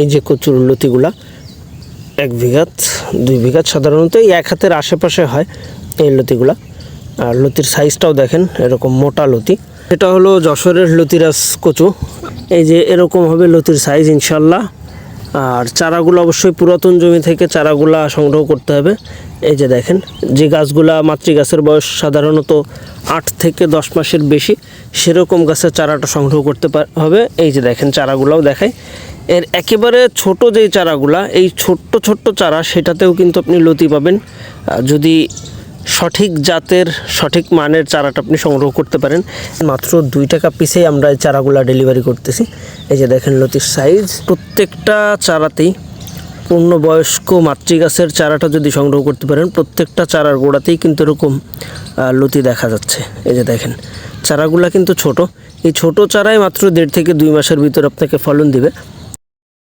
এই যে কচুর লতিগুলা, এক বিঘাত, দুই বিঘাত সাধারণত এই এক হাতের আশেপাশে হয় এই লতিগুলা। আর লতির সাইজটাও দেখেন, এরকম মোটা লতি। এটা হলো যশোরের লতিরাস কচু। এই যে এরকম হবে লতির সাইজ, ইনশাল্লাহ। আর চারাগুলো অবশ্যই পুরাতন জমি থেকে চারাগুলা সংগ্রহ করতে হবে। এই যে দেখেন, যে গাছগুলা মাতৃ গাছের বয়স সাধারণত আট থেকে দশ মাসের বেশি, সেরকম গাছের চারাটা সংগ্রহ করতে হবে। এই যে দেখেন, চারাগুলাও দেখায় এর একেবারে ছোট যেই চারাগুলা, এই ছোট্ট ছোট্ট চারা, সেটাতেও কিন্তু আপনি লতি পাবেন। যদি সঠিক জাতের, সঠিক মানের চারাটা আপনি সংগ্রহ করতে পারেন। মাত্র দুই টাকা পিসেই আমরা এই চারাগুলো ডেলিভারি করতেছি। এই যে দেখেন লতির সাইজ প্রত্যেকটা চারাতেই পূর্ণবয়স্ক মাতৃগাছের চারাটা যদি সংগ্রহ করতে পারেন, প্রত্যেকটা চারার গোড়াতেই কিন্তু এরকম লতি দেখা যাচ্ছে। এই যে দেখেন, চারাগুলা কিন্তু ছোট। এই ছোট চারাই মাত্র দেড় থেকে দুই মাসের ভিতর আপনাকে ফলন দিবে।